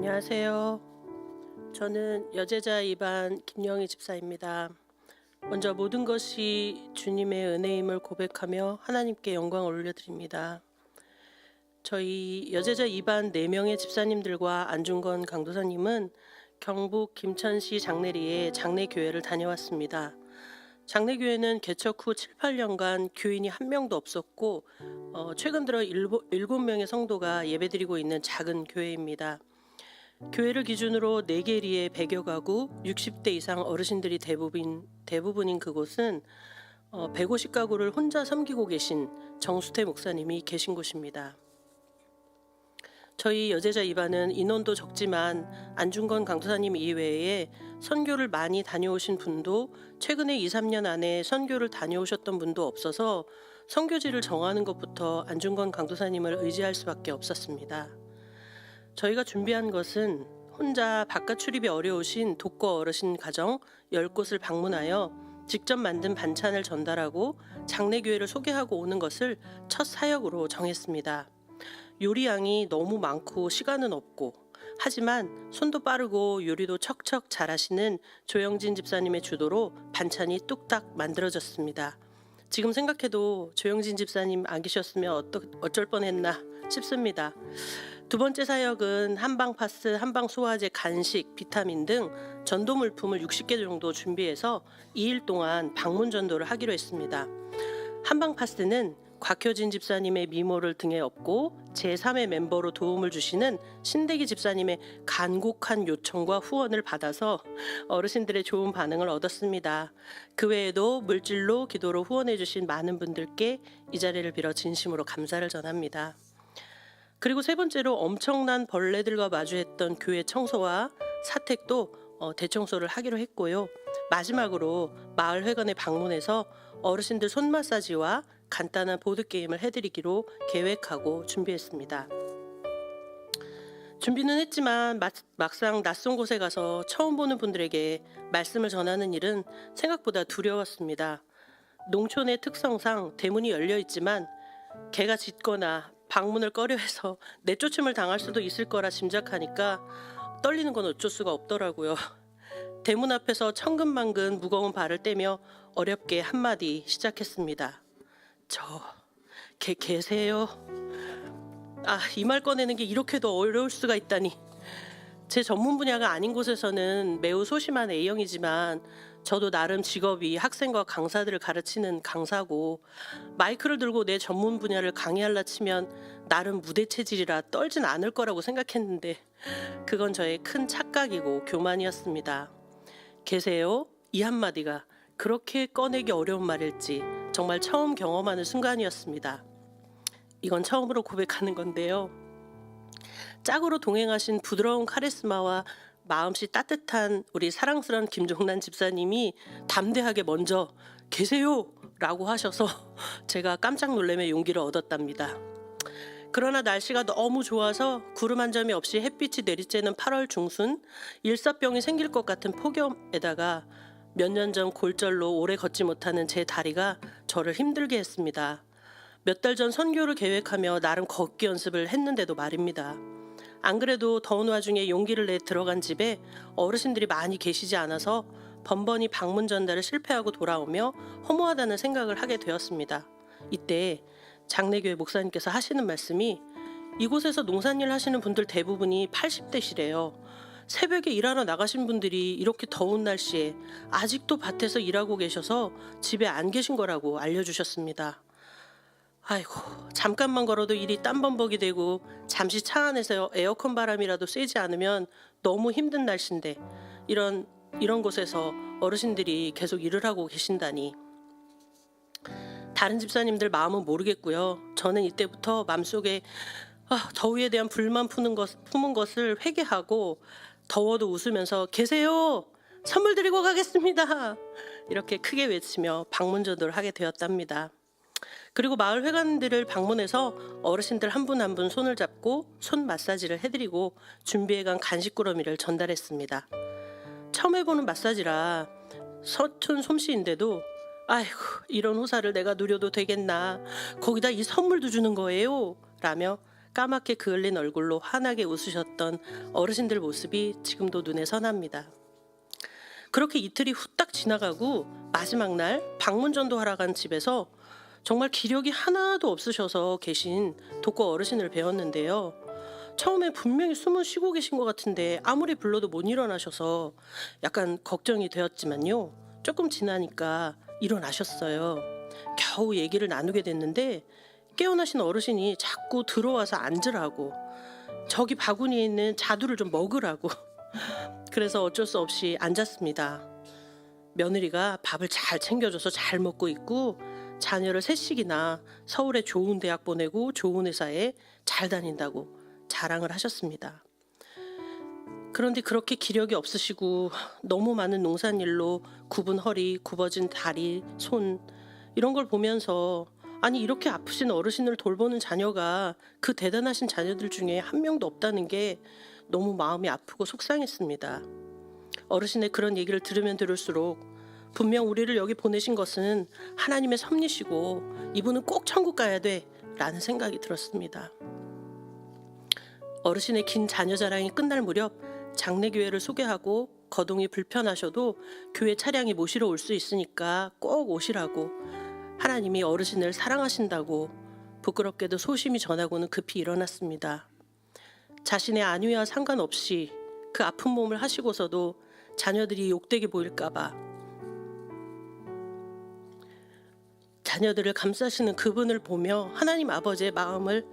안녕하세요. 저는 여제자 2반 김영희 집사입니다. 먼저 모든 것이 주님의 은혜임을 고백하며 하나님께 영광을 올려드립니다. 저희 여제자 2반 4명의 집사님들과 안중건 강도사님은 경북 김천시 장내리에 장례교회를 다녀왔습니다. 장례교회는 개척 후 7, 8년간 교인이 한 명도 없었고 어, 최근 들어 일곱, 일곱 명의 성도가 예배드리고 있는 작은 교회입니다. 교회를 기준으로 4개리의 100여 가구 60대 이상 어르신들이 대부분, 대부분인 그곳은 어, 150가구를 혼자 섬기고 계신 정수태 목사님이 계신 곳입니다. 저희 여제자 이반은 인원도 적지만 안중건 강도사님 이외에 선교를 많이 다녀오신 분도 최근에 2, 3년 안에 선교를 다녀오셨던 분도 없어서 선교지를 정하는 것부터 안중건 강도사님을 의지할 수밖에 없었습니다. 저희가 준비한 것은 혼자 바깥 출입이 어려우신 독거 어르신 가정 10곳을 방문하여 직접 만든 반찬을 전달하고 장례교회를 소개하고 오는 것을 첫 사역으로 정했습니다. 요리양이 너무 많고 시간은 없고 하지만 손도 빠르고 요리도 척척 잘하시는 조영진 집사님의 주도로 반찬이 뚝딱 만들어졌습니다. 지금 생각해도 조영진 집사님 안 계셨으면 어떠, 어쩔 뻔했나 싶습니다. 두 번째 사역은 한방 파스, 한방 소화제, 간식, 비타민 등 전도 물품을 60개 정도 준비해서 2일 동안 방문 전도를 하기로 했습니다. 한방 파스는 곽효진 집사님의 미모를 등에 업고 제3의 멤버로 도움을 주시는 신대기 집사님의 간곡한 요청과 후원을 받아서 어르신들의 좋은 반응을 얻었습니다. 그 외에도 물질로 기도로 후원해 주신 많은 분들께 이 자리를 빌어 진심으로 감사를 전합니다. 그리고 세 번째로 엄청난 벌레들과 마주했던 교회 청소와 사택도 어, 대청소를 하기로 했고요. 마지막으로 마을 회관에 방문해서 어르신들 손 마사지와 간단한 보드 게임을 해드리기로 계획하고 준비했습니다. 준비는 했지만 막, 막상 낯선 곳에 가서 처음 보는 분들에게 말씀을 전하는 일은 생각보다 두려웠습니다. 농촌의 특성상 대문이 열려 있지만 개가 짖거나 방문을 꺼려해서 내쫓음을 당할 수도 있을 거라 짐작하니까 떨리는 건 어쩔 수가 없더라고요. 대문 앞에서 천근만근 무거운 발을 떼며 어렵게 한마디 시작했습니다. 저, 개 계세요? 아, 이 말 꺼내는 게 이렇게도 어려울 수가 있다니. 제 전문 분야가 아닌 곳에서는 매우 소심한 A형이지만 저도 나름 직업이 학생과 강사들을 가르치는 강사고 마이크를 들고 내 전문 분야를 강의할라 치면 나름 무대 체질이라 떨진 않을 거라고 생각했는데 그건 저의 큰 착각이고 교만이었습니다. 계세요? 이 한마디가 그렇게 꺼내기 어려운 말일지 정말 처음 경험하는 순간이었습니다. 이건 처음으로 고백하는 건데요. 짝으로 동행하신 부드러운 카리스마와 마음씨 따뜻한 우리 사랑스러운 김종란 집사님이 담대하게 먼저 계세요! 라고 하셔서 제가 깜짝 놀래며 용기를 얻었답니다. 그러나 날씨가 너무 좋아서 구름 한 점이 없이 햇빛이 내리쬐는 8월 중순 일사병이 생길 것 같은 폭염에다가 몇 년 전 골절로 오래 걷지 못하는 제 다리가 저를 힘들게 했습니다. 몇 달 전 선교를 계획하며 나름 걷기 연습을 했는데도 말입니다. 안 그래도 더운 와중에 용기를 내 들어간 집에 어르신들이 많이 계시지 않아서 번번이 방문 전달을 실패하고 돌아오며 허무하다는 생각을 하게 되었습니다. 이때 장례교회 목사님께서 하시는 말씀이 이곳에서 농산일 하시는 분들 대부분이 80대시래요. 새벽에 일하러 나가신 분들이 이렇게 더운 날씨에 아직도 밭에서 일하고 계셔서 집에 안 계신 거라고 알려주셨습니다. 아이고 잠깐만 걸어도 일이 땀범벅이 되고 잠시 차 안에서 에어컨 바람이라도 쐬지 않으면 너무 힘든 날씨인데 이런 이런 곳에서 어르신들이 계속 일을 하고 계신다니 다른 집사님들 마음은 모르겠고요. 저는 이때부터 마음속에 아, 더위에 대한 불만 푸는 것, 품은 것을 회개하고 더워도 웃으면서 계세요. 선물 드리고 가겠습니다. 이렇게 크게 외치며 방문 전도를 하게 되었답니다. 그리고 마을 회관들을 방문해서 어르신들 한 분 한 분 손을 잡고 손 마사지를 해드리고 준비해간 간식 꾸러미를 전달했습니다. 처음 해보는 마사지라 서툰 솜씨인데도 아이고 이런 호사를 내가 누려도 되겠나 거기다 이 선물도 주는 거예요 라며 까맣게 그을린 얼굴로 환하게 웃으셨던 어르신들 모습이 지금도 눈에 선합니다. 그렇게 이틀이 후딱 지나가고 마지막 날 방문 전도 하러 간 집에서 정말 기력이 하나도 없으셔서 계신 독거 어르신을 배웠는데요. 처음에 분명히 숨을 쉬고 계신 것 같은데 아무리 불러도 못 일어나셔서 약간 걱정이 되었지만요. 조금 지나니까 일어나셨어요. 겨우 얘기를 나누게 됐는데 깨어나신 어르신이 자꾸 들어와서 앉으라고 저기 바구니에 있는 자두를 좀 먹으라고 그래서 어쩔 수 없이 앉았습니다. 며느리가 밥을 잘 챙겨줘서 잘 먹고 있고 자녀를 셋씩이나 서울에 좋은 대학 보내고 좋은 회사에 잘 다닌다고 자랑을 하셨습니다. 그런데 그렇게 기력이 없으시고 너무 많은 농산일로 굽은 허리, 굽어진 다리, 손 이런 걸 보면서 아니 이렇게 아프신 어르신을 돌보는 자녀가 그 대단하신 자녀들 중에 한 명도 없다는 게 너무 마음이 아프고 속상했습니다. 어르신의 그런 얘기를 들으면 들을수록 분명 우리를 여기 보내신 것은 하나님의 섭리시고 이분은 꼭 천국 가야 돼 라는 생각이 들었습니다. 어르신의 긴 자녀 자랑이 끝날 무렵 장례 교회를 소개하고 거동이 불편하셔도 교회 차량이 모시러 올 수 있으니까 꼭 오시라고 하나님이 어르신을 사랑하신다고 부끄럽게도 소심히 전하고는 급히 일어났습니다. 자신의 안위와 상관없이 그 아픈 몸을 하시고서도 자녀들이 욕되게 보일까봐 자녀들을 감싸시는 그분을 보며 하나님 아버지의 마음을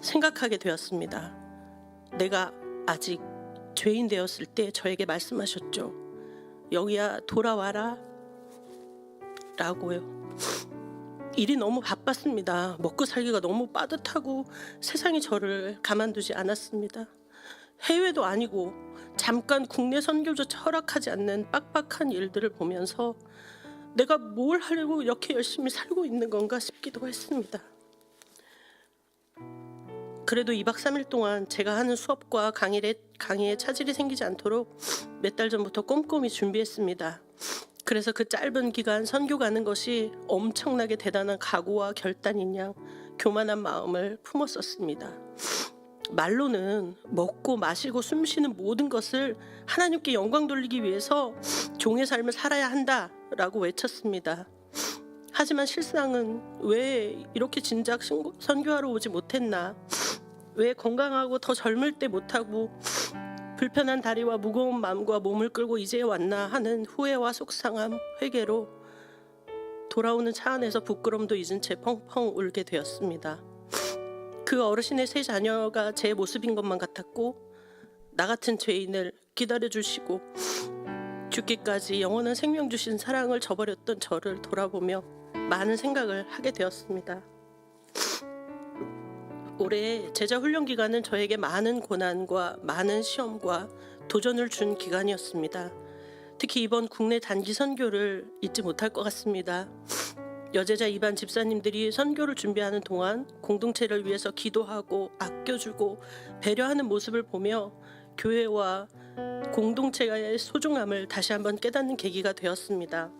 생각하게 되었습니다. 내가 아직 죄인 되었을 때 저에게 말씀하셨죠. 영희야 돌아와라 라고요. 일이 너무 바빴습니다. 먹고 살기가 너무 빠듯하고 세상이 저를 가만두지 않았습니다. 해외도 아니고 잠깐 국내 선교조차 허락하지 않는 빡빡한 일들을 보면서 내가 뭘 하려고 이렇게 열심히 살고 있는 건가 싶기도 했습니다. 그래도 2박 3일 동안 제가 하는 수업과 강의에, 강의에 차질이 생기지 않도록 몇 달 전부터 꼼꼼히 준비했습니다. 그래서 그 짧은 기간 선교 가는 것이 엄청나게 대단한 각오와 결단인 양 교만한 마음을 품었었습니다. 말로는 먹고 마시고 숨쉬는 모든 것을 하나님께 영광 돌리기 위해서 종의 삶을 살아야 한다 라고 외쳤습니다. 하지만 실상은 왜 이렇게 진작 신고- 선교하러 오지 못했나? 왜 건강하고 더 젊을 때 못하고 불편한 다리와 무거운 마음과 몸을 끌고 이제 왔나 하는 후회와 속상함, 회개로 돌아오는 차 안에서 부끄럼도 잊은 채 펑펑 울게 되었습니다. 그 어르신의 세 자녀가 제 모습인 것만 같았고 나 같은 죄인을 기다려 주시고 죽기까지 영원한 생명 주신 사랑을 저버렸던 저를 돌아보며 많은 생각을 하게 되었습니다. 올해 제자 훈련 기간은 저에게 많은 고난과 많은 시험과 도전을 준 기간이었습니다. 특히 이번 국내 단기 선교를 잊지 못할 것 같습니다. 여제자 이반 집사님들이 선교를 준비하는 동안 공동체를 위해서 기도하고 아껴주고 배려하는 모습을 보며 교회와 공동체의 소중함을 다시 한번 깨닫는 계기가 되었습니다.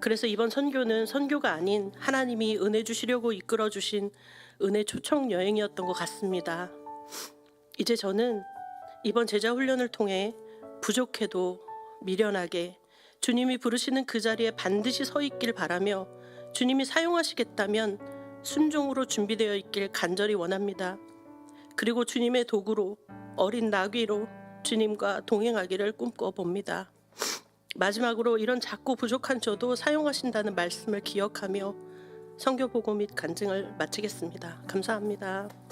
그래서 이번 선교는 선교가 아닌 하나님이 은혜 주시려고 이끌어 주신 은혜 초청 여행이었던 것 같습니다. 이제 저는 이번 제자 훈련을 통해 부족해도 미련하게 주님이 부르시는 그 자리에 반드시 서 있길 바라며 주님이 사용하시겠다면 순종으로 준비되어 있길 간절히 원합니다. 그리고 주님의 도구로 어린 나귀로 주님과 동행하기를 꿈꿔 봅니다. 마지막으로 이런 작고 부족한 저도 사용하신다는 말씀을 기억하며 성교 보고 및 간증을 마치겠습니다. 감사합니다.